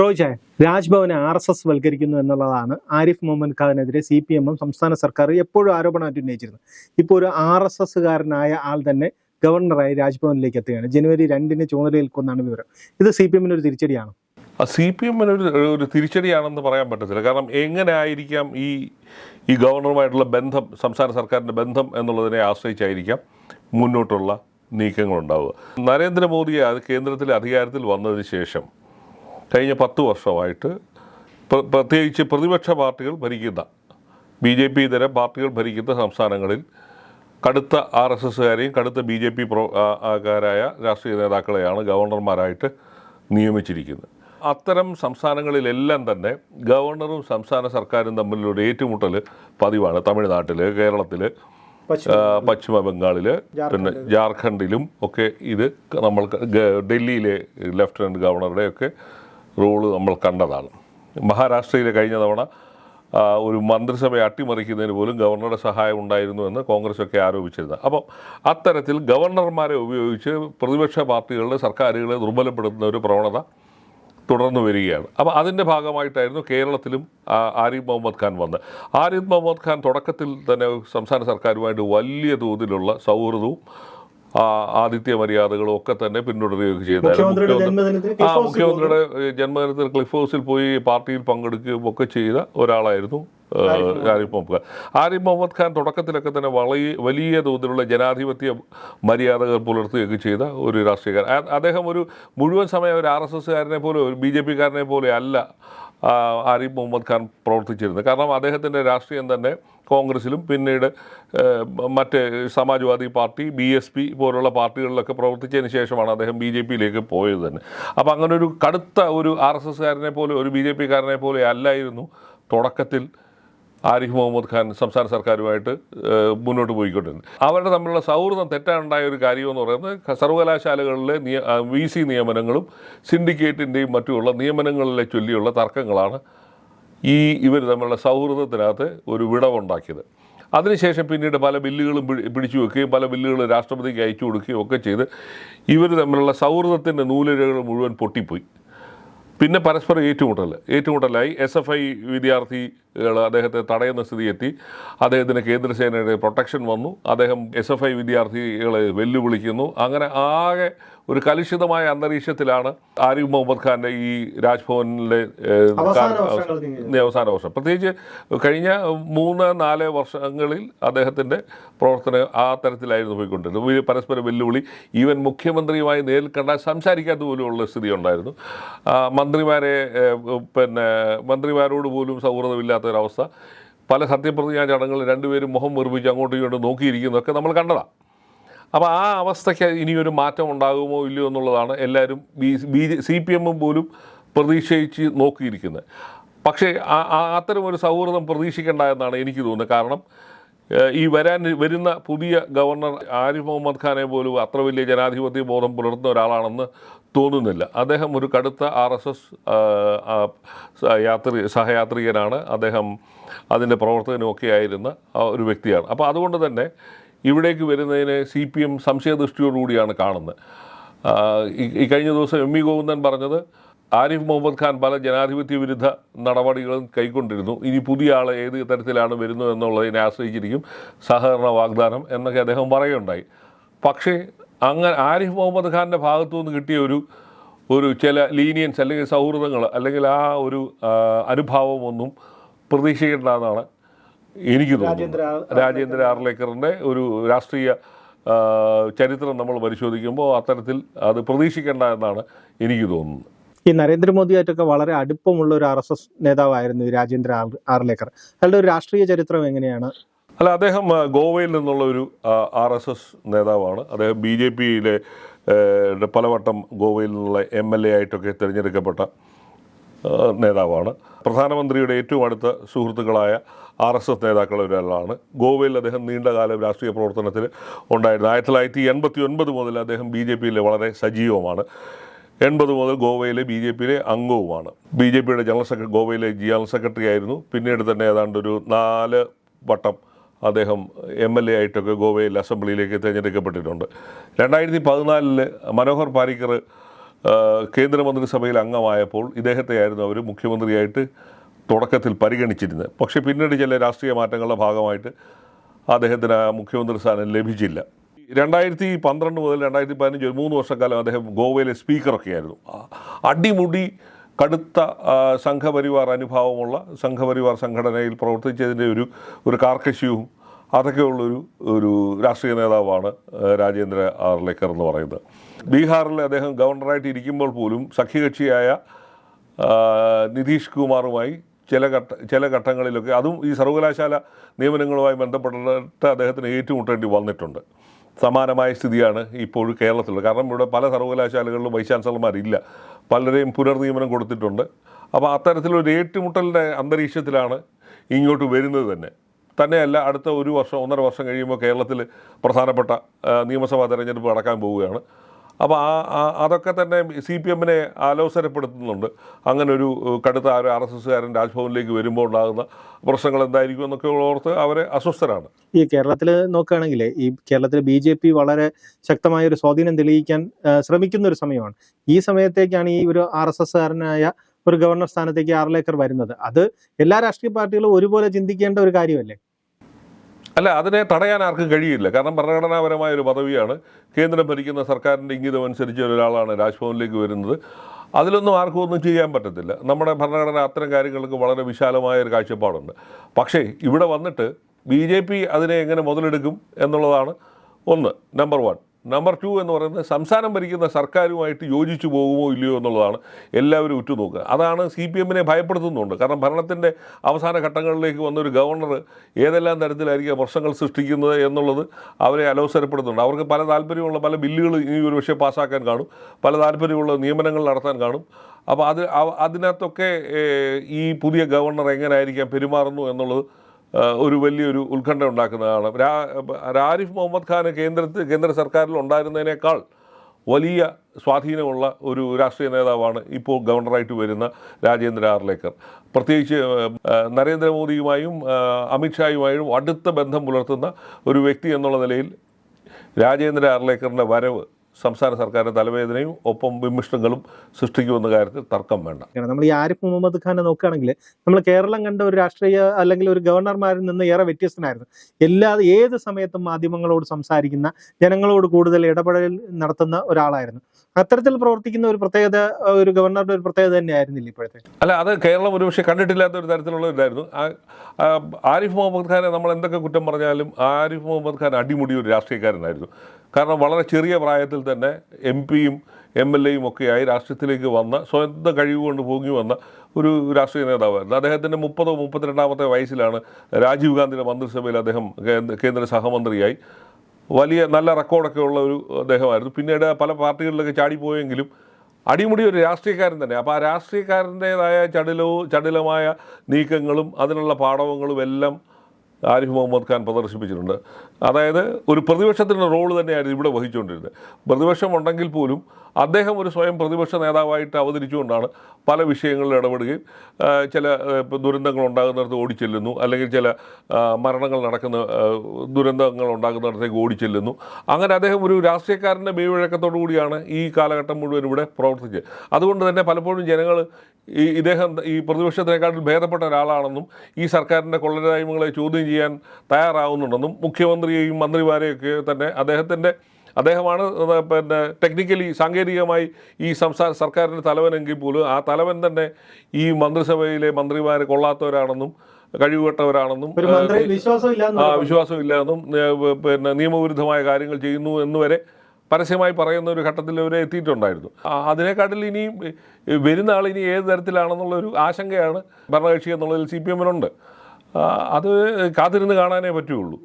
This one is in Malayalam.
റോജ് രാജ്ഭവനെ ആർ എസ് എസ് വൽക്കരിക്കുന്നു എന്നുള്ളതാണ് ആരിഫ് മുഹമ്മദ് ഖാനെതിരെ സി പി എമ്മും സംസ്ഥാന സർക്കാർ എപ്പോഴും ആരോപണമായിട്ട് ഉന്നയിച്ചിരുന്നത് ഇപ്പോൾ ഒരു ആർ എസ് എസ്സുകാരനായ ആൾ തന്നെ ഗവർണറായി രാജ്ഭവനിലേക്ക് എത്തുകയാണ്. ജനുവരി രണ്ടിന് ചുമതലയേൽക്കുമെന്നാണ് വിവരം. ഇത് സി പി എമ്മിന് ഒരു തിരിച്ചടിയാണ്? സി പി എമ്മിന് ഒരു ഒരു തിരിച്ചടിയാണെന്ന് പറയാൻ പറ്റത്തില്ല. കാരണം എങ്ങനെ ആയിരിക്കാം ഈ ഈ ഗവർണറുമായിട്ടുള്ള ബന്ധം സംസ്ഥാന സർക്കാരിന്റെ ബന്ധം എന്നുള്ളതിനെ ആശ്രയിച്ചായിരിക്കാം മുന്നോട്ടുള്ള നീക്കങ്ങളുണ്ടാവുക. നരേന്ദ്രമോദിയെ കേന്ദ്രത്തിൽ അധികാരത്തിൽ വന്നതിന് ശേഷം കഴിഞ്ഞ പത്ത് വർഷമായിട്ട് പ്ര- പ്രത്യേകിച്ച് പ്രതിപക്ഷ പാർട്ടികൾ ഭരിക്കുന്ന ബി ജെ പി ഇതര പാർട്ടികൾ ഭരിക്കുന്ന സംസ്ഥാനങ്ങളിൽ കടുത്ത ആർ എസ് എസ്സുകാരെയും കടുത്ത ബി ജെ പി പ്രോ ആകാരായ രാഷ്ട്രീയ നേതാക്കളെയാണ് ഗവർണർമാരായിട്ട് നിയമിച്ചിരിക്കുന്നത്. അത്തരം സംസ്ഥാനങ്ങളിലെല്ലാം തന്നെ ഗവർണറും സംസ്ഥാന സർക്കാരും തമ്മിലൊരു ഏറ്റുമുട്ടൽ പതിവാണ്. തമിഴ്നാട്ടിൽ കേരളത്തിൽ പശ്ചിമ ബംഗാളിൽ പിന്നെ ജാർഖണ്ഡിലും. ഒക്കെ ഇത് നമ്മൾ ഡൽഹിയിലെ ലെഫ്റ്റനന്റ് ഗവർണറുടെ ഒക്കെ റോൾ നമ്മൾ കണ്ടതാണ്. മഹാരാഷ്ട്രയിലെ കഴിഞ്ഞ തവണ ഒരു മന്ത്രിസഭയെ അട്ടിമറിക്കുന്നതിന് പോലും ഗവർണറുടെ സഹായം ഉണ്ടായിരുന്നു എന്ന് കോൺഗ്രസ് ഒക്കെ ആരോപിച്ചിരുന്നത്. അപ്പം അത്തരത്തിൽ ഗവർണർമാരെ ഉപയോഗിച്ച് പ്രതിപക്ഷ പാർട്ടികളുടെ സർക്കാരുകളെ ദുർബലപ്പെടുത്തുന്ന ഒരു പ്രവണത തുടർന്നു വരികയാണ്. അപ്പോൾ അതിന്റെ ഭാഗമായിട്ടായിരുന്നു കേരളത്തിലും ആരിഫ് മുഹമ്മദ് ഖാൻ വന്നത്. ആരിഫ് മുഹമ്മദ് ഖാൻ തുടക്കത്തിൽ തന്നെ സംസ്ഥാന സർക്കാരുമായിട്ട് വലിയ തോതിലുള്ള സൗഹൃദവും ആ, ആതിഥ്യ മര്യാദകളും ഒക്കെ തന്നെ പിന്തുടരുകയൊക്കെ ജന്മദിനത്തിന് ആ മുഖ്യമന്ത്രിയുടെ ജന്മദിനത്തിൽ ക്ലിഫ് ഹൗസിൽ പോയി പാർട്ടിയിൽ പങ്കെടുക്കുകയും ഒക്കെ ചെയ്ത ഒരാളായിരുന്നു ആരിഫ് മുഹമ്മദ്. ഖാൻ. ആരിഫ് മുഹമ്മദ് ഖാൻ തുടക്കത്തിലൊക്കെ തന്നെ വളരെ വലിയ തോതിലുള്ള ജനാധിപത്യ മര്യാദകൾ പുലർത്തുകയൊക്കെ ചെയ്ത ഒരു രാഷ്ട്രീയക്കാരൻ. അദ്ദേഹം ഒരു മുഴുവൻ സമയം ഒരു ആർ എസ് എസ്സുകാരനെ പോലെ ഒരു ബി ജെ പിക്കാരനെ പോലെ അല്ല. ആരിഫ് മുഹമ്മദ് ഖാൻ പ്രവർത്തിച്ചിരുന്നത് കാരണം അദ്ദേഹത്തിന്റെ രാഷ്ട്രീയം തന്നെ കോൺഗ്രസിലും പിന്നീട് മറ്റ് Samajwadi party B S P പോലുള്ള പാർട്ടികളിലൊക്കെ പ്രവർത്തിച്ചതിന് ശേഷമാണ് അദ്ദേഹം ബി ജെ പിയിലേക്ക് പോയത് തന്നെ. അപ്പോൾ അങ്ങനെ ഒരു കടുത്ത ഒരു ആർ എസ് എസ്കാരനെ പോലെ ഒരു ബി ജെ പിക്കാരനെ പോലെ അല്ലായിരുന്നു. തുടക്കത്തിൽ ആരിഫ് മുഹമ്മദ് ഖാൻ സംസ്ഥാന സർക്കാരുമായിട്ട് മുന്നോട്ട് പോയിക്കൊണ്ടിരുന്നത് അവരുടെ തമ്മിലുള്ള സൗഹൃദം തെറ്റാനുണ്ടായ ഒരു കാര്യമെന്ന് പറയുന്നത് സർവകലാശാലകളിലെ നിയ വി സി നിയമനങ്ങളും സിൻഡിക്കേറ്റിന്റെയും മറ്റുമുള്ള നിയമനങ്ങളിലെ ചൊല്ലിയുള്ള തർക്കങ്ങളാണ് ഈ ഇവർ തമ്മിലുള്ള സൗഹൃദത്തിനകത്ത് ഒരു വിടവുണ്ടാക്കിയത്. അതിനുശേഷം പിന്നീട് പല ബില്ലുകളും പിടി- പിടിച്ചു വെക്കുകയും പല ബില്ലുകളും രാഷ്ട്രപതിക്ക് അയച്ചു കൊടുക്കുകയും ഒക്കെ ചെയ്ത് ഇവർ തമ്മിലുള്ള സൗഹൃദത്തിന്റെ നൂലിഴകൾ മുഴുവൻ പൊട്ടിപ്പോയി. പിന്നെ പരസ്പരം ഏറ്റുമുട്ടൽ ഏറ്റുമുട്ടലായി. എസ് എഫ് ഐ വിദ്യാർത്ഥികൾ അദ്ദേഹത്തെ തടയുന്ന സ്ഥിതി എത്തി അദ്ദേഹത്തിന് കേന്ദ്രസേനയുടെ പ്രൊട്ടക്ഷൻ വന്നു. അദ്ദേഹം എസ് എഫ് ഐ വിദ്യാർത്ഥികളെ വെല്ലുവിളിക്കുന്നു. അങ്ങനെ ആകെ ഒരു കലുഷിതമായ അന്തരീക്ഷത്തിലാണ് ആരിഫ് മുഹമ്മദ് ഖാന്റെ ഈ രാജ്ഭവനിലെ അവസാന വർഷം. പ്രത്യേകിച്ച് കഴിഞ്ഞ മൂന്ന് നാല് വർഷങ്ങളിൽ അദ്ദേഹത്തിന്റെ പ്രവർത്തനം ആ തരത്തിലായിരുന്നു പോയിക്കൊണ്ടിരുന്നത്. പരസ്പരം പരസ്പര വെല്ലുവിളി ഈവൻ മുഖ്യമന്ത്രിയുമായി നേരിൽ കണ്ടാൽ സംസാരിക്കാത്ത പോലുമുള്ള സ്ഥിതി ഉണ്ടായിരുന്നു. മന്ത്രിമാരെ പിന്നെ മന്ത്രിമാരോട് പോലും സൗഹൃദമില്ലാത്ത ഒരവസ്ഥ പല സത്യപ്രതിജ്ഞാ ചടങ്ങുകളിൽ രണ്ടുപേരും മുഖം മുറിപ്പിച്ച് അങ്ങോട്ടും ഇങ്ങോട്ടും നോക്കിയിരിക്കുന്നതൊക്കെ നമ്മൾ കണ്ടതാണ് അപ്പോൾ ആ അവസ്ഥയ്ക്ക് ഇനിയൊരു മാറ്റം ഉണ്ടാകുമോ ഇല്ലയോ എന്നുള്ളതാണ് എല്ലാവരും ബി ബി സി പി എമ്മും പോലും പ്രതീക്ഷിച്ച് നോക്കിയിരിക്കുന്നത്. പക്ഷേ അത്തരം ഒരു സൗഹൃദം പ്രതീക്ഷിക്കേണ്ട എന്നാണ് എനിക്ക് തോന്നുന്നത്. കാരണം ഈ വരാൻ വരുന്ന പുതിയ ഗവർണർ ആരിഫ് മുഹമ്മദ് ഖാനെ പോലും അത്ര വലിയ ജനാധിപത്യ ബോധം പുലർത്തുന്ന ഒരാളാണെന്ന് തോന്നുന്നില്ല. അദ്ദേഹം ഒരു കടുത്ത ആർ എസ് എസ് യാത്രി സഹയാത്രികനാണ്. അദ്ദേഹം അതിന്റെ പ്രവർത്തകനുമൊക്കെ ആയിരുന്ന ഒരു വ്യക്തിയാണ്. അപ്പോൾ അതുകൊണ്ട് തന്നെ ഇവിടേക്ക് വരുന്നതിനെ സി പി എം സംശയദൃഷ്ടിയോടുകൂടിയാണ് കാണുന്നത്. ഈ കഴിഞ്ഞ ദിവസം എം വി ഗോവിന്ദൻ പറഞ്ഞത് ആരിഫ് മുഹമ്മദ് ഖാൻ പല ജനാധിപത്യ വിരുദ്ധ നടപടികളും കൈക്കൊണ്ടിരുന്നു. ഇനി പുതിയ ആൾ ഏത് തരത്തിലാണ് വരുന്നത് എന്നുള്ളതിനെ ആശ്രയിച്ചിരിക്കും സഹകരണ വാഗ്ദാനം എന്നൊക്കെ അദ്ദേഹം പറയുകയുണ്ടായി. പക്ഷേ അങ്ങനെ ആരിഫ് മുഹമ്മദ് ഖാന്റെ ഭാഗത്തു നിന്ന് കിട്ടിയ ഒരു ഒരു ചില ലീനിയൻസ് അല്ലെങ്കിൽ സൗഹൃദങ്ങൾ അല്ലെങ്കിൽ ആ ഒരു അനുഭാവമൊന്നും പ്രതീക്ഷിക്കേണ്ടതെന്നാണ് എനിക്ക് തോന്നുന്നത്. രാജേന്ദ്ര ആർലേക്കറിന്റെ ഒരു രാഷ്ട്രീയ ചരിത്രം നമ്മൾ പരിശോധിക്കുമ്പോൾ അത്തരത്തിൽ അത് പ്രതീക്ഷിക്കേണ്ട എന്നാണ് എനിക്ക് തോന്നുന്നത്. ഈ നരേന്ദ്രമോദിയായിട്ടൊക്കെ വളരെ അടുപ്പമുള്ള ഒരു ആർ എസ് എസ് നേതാവായിരുന്നു ഈ രാജേന്ദ്ര ആർ- ആർലേക്കർ. അയാളുടെ ഒരു രാഷ്ട്രീയ ചരിത്രം എങ്ങനെയാണ്? അല്ല അദ്ദേഹം ഗോവയിൽ നിന്നുള്ള ഒരു ആർ എസ് എസ് നേതാവാണ്. അദ്ദേഹം ബി ജെ പിയിലെ പലവട്ടം ഗോവയിൽ നിന്നുള്ള എം എൽ എ ആയിട്ടൊക്കെ തിരഞ്ഞെടുക്കപ്പെട്ട നേതാവാണ്. പ്രധാനമന്ത്രിയുടെ ഏറ്റവും അടുത്ത സുഹൃത്തുക്കളായ ആർ എസ് എസ് നേതാക്കളിൽ ഒരാളാണ്. ഗോവയിൽ അദ്ദേഹം നീണ്ടകാലം രാഷ്ട്രീയ പ്രവർത്തനത്തിൽ ഉണ്ടായിരുന്നു. ആയിരത്തി തൊള്ളായിരത്തി എൺപത്തി ഒൻപത് മുതൽ അദ്ദേഹം ബി ജെ പിയിലെ വളരെ സജീവമാണ്. എൺപത് മുതൽ ഗോവയിലെ ബി ജെ പിയിലെ അംഗവുമാണ്. ബി ജെ പിയുടെ ജനറൽ സെക്രട്ടറി ഗോവയിലെ ജനറൽ സെക്രട്ടറി ആയിരുന്നു പിന്നീട് തന്നെ ഏതാണ്ട് ഒരു നാല് വട്ടം അദ്ദേഹം എം എൽ എ ആയിട്ടൊക്കെ ഗോവയിൽ അസംബ്ലിയിലേക്ക് തിരഞ്ഞെടുക്കപ്പെട്ടിട്ടുണ്ട്. രണ്ടായിരത്തി പതിനാലിൽ മനോഹർ പാരിക്കർ കേന്ദ്രമന്ത്രിസഭയിൽ അംഗമായപ്പോൾ ഇദ്ദേഹത്തെയായിരുന്നു അവർ മുഖ്യമന്ത്രിയായിട്ട് തുടക്കത്തിൽ പരിഗണിച്ചിരുന്നത്. പക്ഷേ പിന്നീട് ചില രാഷ്ട്രീയ മാറ്റങ്ങളുടെ ഭാഗമായിട്ട് അദ്ദേഹത്തിന് മുഖ്യമന്ത്രി സ്ഥാനം ലഭിച്ചില്ല. രണ്ടായിരത്തി പന്ത്രണ്ട് മുതൽ രണ്ടായിരത്തി പതിനഞ്ച് ഒരു മൂന്ന് വർഷക്കാലം അദ്ദേഹം ഗോവയിലെ സ്പീക്കറൊക്കെ ആയിരുന്നു അടിമുടി കടുത്ത സംഘപരിവാർ അനുഭാവമുള്ള സംഘപരിവാർ സംഘടനയിൽ പ്രവർത്തിച്ചതിന്റെ ഒരു ഒരു കാർക്കശ്യവും അതൊക്കെയുള്ളൊരു ഒരു രാഷ്ട്രീയ നേതാവാണ് രാജേന്ദ്ര ആർലേക്കർ എന്ന് പറയുന്നത്. ബീഹാറിൽ അദ്ദേഹം ഗവർണറായിട്ട് ഇരിക്കുമ്പോൾ പോലും സഖ്യകക്ഷിയായ നിതീഷ് കുമാറുമായി ചില ഘട്ട ചില ഘട്ടങ്ങളിലൊക്കെ അതും ഈ സർവകലാശാല നിയമനങ്ങളുമായി ബന്ധപ്പെട്ടിട്ട് അദ്ദേഹത്തിന് ഏറ്റുമുട്ടേണ്ടി വന്നിട്ടുണ്ട്. സമാനമായ സ്ഥിതിയാണ് ഇപ്പോൾ കേരളത്തിലുള്ളത്. കാരണം ഇവിടെ പല സർവകലാശാലകളിലും വൈസ് ചാൻസലർമാരില്ല പലരെയും പുനർനിയമനം കൊടുത്തിട്ടുണ്ട്. അപ്പോൾ അത്തരത്തിലൊരു ഏറ്റുമുട്ടലിന്റെ അന്തരീക്ഷത്തിലാണ് ഇങ്ങോട്ട് വരുന്നത് തന്നെ. തന്നെയല്ല അടുത്ത ഒരു വർഷം ഒന്നര വർഷം കഴിയുമ്പോൾ കേരളത്തിൽ പ്രധാനപ്പെട്ട നിയമസഭാ തെരഞ്ഞെടുപ്പ് നടക്കാൻ പോവുകയാണ്. അപ്പോൾ ആ ആ- അതൊക്കെ തന്നെ സി പി എമ്മിനെ ആലോചനപ്പെടുത്തുന്നുണ്ട് അങ്ങനെ ഒരു കടുത്ത കടുത്ത ഒരു ആർ എസ് എസ്സുകാരൻ രാജ്ഭവനിലേക്ക് വരുമ്പോൾ ഉണ്ടാകുന്ന പ്രശ്നങ്ങൾ എന്തായിരിക്കും എന്നൊക്കെ ഓർത്ത് അവരെ അസ്വസ്ഥരാണ്. ഈ കേരളത്തിൽ നോക്കുകയാണെങ്കിൽ ഈ കേരളത്തിൽ ബി ജെ പി വളരെ ശക്തമായ ഒരു സ്വാധീനം തെളിയിക്കാൻ ശ്രമിക്കുന്ന ഒരു സമയമാണ്. ഈ സമയത്തേക്കാണ് ഈ ഒരു ആർ എസ് എസ്സുകാരനായ ഒരു ഗവർണർ സ്ഥാനത്തേക്ക് ആർലേക്കർ വരുന്നത്. അത് എല്ലാ രാഷ്ട്രീയ പാർട്ടികളും ഒരുപോലെ ചിന്തിക്കേണ്ട ഒരു കാര്യമല്ലേ? അല്ല അതിനെ തടയാൻ ആർക്കും കഴിയില്ല. കാരണം ഭരണഘടനാപരമായ ഒരു പദവിയാണ്. കേന്ദ്രം ഭരിക്കുന്ന സർക്കാരിന്റെ ഇംഗിതം അനുസരിച്ച് ഒരാളാണ് രാജ്ഭവനിലേക്ക് വരുന്നത്. അതിലൊന്നും ആർക്കും ഒന്നും ചെയ്യാൻ പറ്റത്തില്ല. നമ്മുടെ ഭരണഘടന അത്തരം കാര്യങ്ങൾക്ക് വളരെ വിശാലമായ ഒരു കാഴ്ചപ്പാടുണ്ട്. പക്ഷേ ഇവിടെ വന്നിട്ട് ബി ജെ പി അതിനെ എങ്ങനെ മുതലെടുക്കും എന്നുള്ളതാണ് ഒന്ന് നമ്പർ വൺ നമ്പർ ടു എന്ന് പറയുന്നത് സംസാരം ഭരിക്കുന്ന സർക്കാരുമായിട്ട് യോജിച്ചു പോകുമോ ഇല്ലയോ എന്നുള്ളതാണ് എല്ലാവരും ഉറ്റുനോക്കുക. അതാണ് സി പി എമ്മിനെ ഭയപ്പെടുത്തുന്നുണ്ട്. കാരണം ഭരണത്തിന്റെ അവസാന ഘട്ടങ്ങളിലേക്ക് വന്നൊരു ഗവർണർ ഏതെല്ലാം തരത്തിലായിരിക്കും പ്രശ്നങ്ങൾ സൃഷ്ടിക്കുന്നത് എന്നുള്ളത് അവരെ അലോസരപ്പെടുത്തുന്നുണ്ട്. അവർക്ക് പല താല്പര്യമുള്ള പല ബില്ലുകൾ ഇനി ഒരു പക്ഷേ പാസ്സാക്കാൻ കാണും. പല താല്പര്യമുള്ള നിയമനങ്ങൾ നടത്താൻ കാണും. അപ്പോൾ അത് അതിനകത്തൊക്കെ ഈ പുതിയ ഗവർണർ എങ്ങനെയായിരിക്കാം പെരുമാറുന്നു എന്നുള്ളത് ഒരു വലിയൊരു ഉത്കണ്ഠ ഉണ്ടാക്കുന്നതാണ് ആരിഫ് മുഹമ്മദ് ഖാൻ കേന്ദ്രത്തിൽ കേന്ദ്ര സർക്കാരിൽ ഉണ്ടായിരുന്നതിനേക്കാൾ വലിയ സ്വാധീനമുള്ള ഒരു രാഷ്ട്രീയ നേതാവാണ് ഇപ്പോൾ ഗവർണറായിട്ട് വരുന്ന രാജേന്ദ്ര ആർലേക്കർ. പ്രത്യേകിച്ച് നരേന്ദ്രമോദിയുമായും അമിത്ഷായുമായും അടുത്ത ബന്ധം പുലർത്തുന്ന ഒരു വ്യക്തി എന്നുള്ള നിലയിൽ രാജേന്ദ്ര ആർലേക്കറിന്റെ വരവ് സംസ്ഥാന സർക്കാരിന്റെ തലവേദനയും ഒപ്പം വിമിഷ്ടങ്ങളും സൃഷ്ടിക്കുമെന്ന കാര്യത്തിൽ തർക്കം വേണ്ട. നമ്മൾ ഈ ആരിഫ് മുഹമ്മദ് ഖാനെ നോക്കുകയാണെങ്കിൽ നമ്മൾ കേരളം കണ്ട ഒരു രാഷ്ട്രീയ അല്ലെങ്കിൽ ഒരു ഗവർണർമാരിൽ നിന്ന് ഏറെ വ്യത്യസ്തനായിരുന്നു. എല്ലാ ഏത് സമയത്തും മാധ്യമങ്ങളോട് സംസാരിക്കുന്ന ജനങ്ങളോട് കൂടുതൽ ഇടപെടൽ നടത്തുന്ന ഒരാളായിരുന്നു. അത്തരത്തിൽ പ്രവർത്തിക്കുന്ന ഒരു പ്രത്യേകത ഒരു ഗവർണറുടെ ഒരു പ്രത്യേകത തന്നെയായിരുന്നില്ല ഇപ്പോഴത്തെ? അല്ല അത് കേരളം ഒരുപക്ഷെ കണ്ടിട്ടില്ലാത്ത ഒരു തരത്തിലുള്ള ഇതായിരുന്നു. ആരിഫ് മുഹമ്മദ് ഖാനെ നമ്മൾ എന്തൊക്കെ കുറ്റം പറഞ്ഞാലും ആരിഫ് മുഹമ്മദ് ഖാൻ അടിമുടി ഒരു രാഷ്ട്രീയക്കാരനായിരുന്നു. കാരണം വളരെ ചെറിയ പ്രായത്തിൽ തന്നെ എം പിയും എം എൽ എയും ഒക്കെയായി രാഷ്ട്രീയത്തിലേക്ക് വന്ന സ്വന്തം കഴിവ് കൊണ്ട് പൊങ്ങി വന്ന ഒരു രാഷ്ട്രീയ നേതാവായിരുന്നു. അദ്ദേഹത്തിന്റെ മുപ്പതോ മുപ്പത്തിരണ്ടാമത്തെ വയസ്സിലാണ് രാജീവ് ഗാന്ധിയുടെ മന്ത്രിസഭയിൽ അദ്ദേഹം കേന്ദ്ര സഹമന്ത്രിയായി. വലിയ നല്ല റെക്കോർഡൊക്കെ ഉള്ള ഒരു അദ്ദേഹമായിരുന്നു. പിന്നീട് പല പാർട്ടികളിലൊക്കെ ചാടിപ്പോയെങ്കിലും അടിമുടി ഒരു രാഷ്ട്രീയക്കാരൻ തന്നെ. അപ്പോൾ ആ രാഷ്ട്രീയക്കാരന്റേതായ ചടിലവും ചടിലമായ നീക്കങ്ങളും അതിനുള്ള പാടവങ്ങളും എല്ലാം ആരിഫ് മുഹമ്മദ് ഖാൻ പ്രദർശിപ്പിച്ചിട്ടുണ്ട്. അതായത് ഒരു പ്രതിപക്ഷത്തിന്റെ റോൾ തന്നെയായിരുന്നു ഇവിടെ വഹിച്ചുകൊണ്ടിരുന്നത്. പ്രതിപക്ഷം ഉണ്ടെങ്കിൽ പോലും അദ്ദേഹം ഒരു സ്വയം പ്രതിപക്ഷ നേതാവായിട്ട് അവതരിച്ചുകൊണ്ടാണ് പല വിഷയങ്ങളിൽ ഇടപെടുകയും ചില ദുരന്തങ്ങൾ ഉണ്ടാകുന്നിടത്ത് ഓടിച്ചെല്ലുന്നു അല്ലെങ്കിൽ ചില മരണങ്ങൾ നടക്കുന്ന ദുരന്തങ്ങൾ ഉണ്ടാകുന്നിടത്തേക്ക് ഓടിച്ചെല്ലുന്നു. അങ്ങനെ അദ്ദേഹം ഒരു രാഷ്ട്രീയക്കാരന്റെ മേൽവഴക്കത്തോടു കൂടിയാണ് ഈ കാലഘട്ടം മുഴുവൻ ഇവിടെ പ്രവർത്തിച്ചത്. അതുകൊണ്ട് തന്നെ പലപ്പോഴും ജനങ്ങൾ ഈ ഇദ്ദേഹം ഈ പ്രതിപക്ഷത്തിനേക്കാട്ടിൽ ഭേദപ്പെട്ട ഒരാളാണെന്നും ഈ സർക്കാരിന്റെ കൊള്ളരായ്മകളെ ചോദ്യം ചെയ്യാൻ തയ്യാറാവുന്നുണ്ടെന്നും മുഖ്യമന്ത്രിയെയും മന്ത്രിമാരെയൊക്കെ തന്നെ അദ്ദേഹത്തിന്റെ അദ്ദേഹമാണ് പിന്നെ ടെക്നിക്കലി സാങ്കേതികമായി ഈ സംസ്ഥാന സർക്കാരിന്റെ തലവനെങ്കിൽ പോലും ആ തലവൻ തന്നെ ഈ മന്ത്രിസഭയിലെ മന്ത്രിമാർ കൊള്ളാത്തവരാണെന്നും കഴിവുകെട്ടവരാണെന്നും ഒരു മന്ത്രി വിശ്വാസം ഇല്ലാന്നും പിന്നെ നിയമവിരുദ്ധമായ കാര്യങ്ങൾ ചെയ്യുന്നു എന്നുവരെ പരസ്യമായി പറയുന്ന ഒരു ഘട്ടത്തിൽ അവരെ എത്തിയിട്ടുണ്ടായിരുന്നു. അതിനേക്കാട്ടിൽ ഏഹ്, വരുന്ന ആൾ ഇനി ഏത് തരത്തിലാണെന്നുള്ളൊരു ആശങ്കയാണ് ഭരണകക്ഷി എന്നുള്ളതിൽ സി പി എമ്മിനുണ്ട്. അത് കാത്തിരുന്ന് കാണാനേ പറ്റുള്ളൂ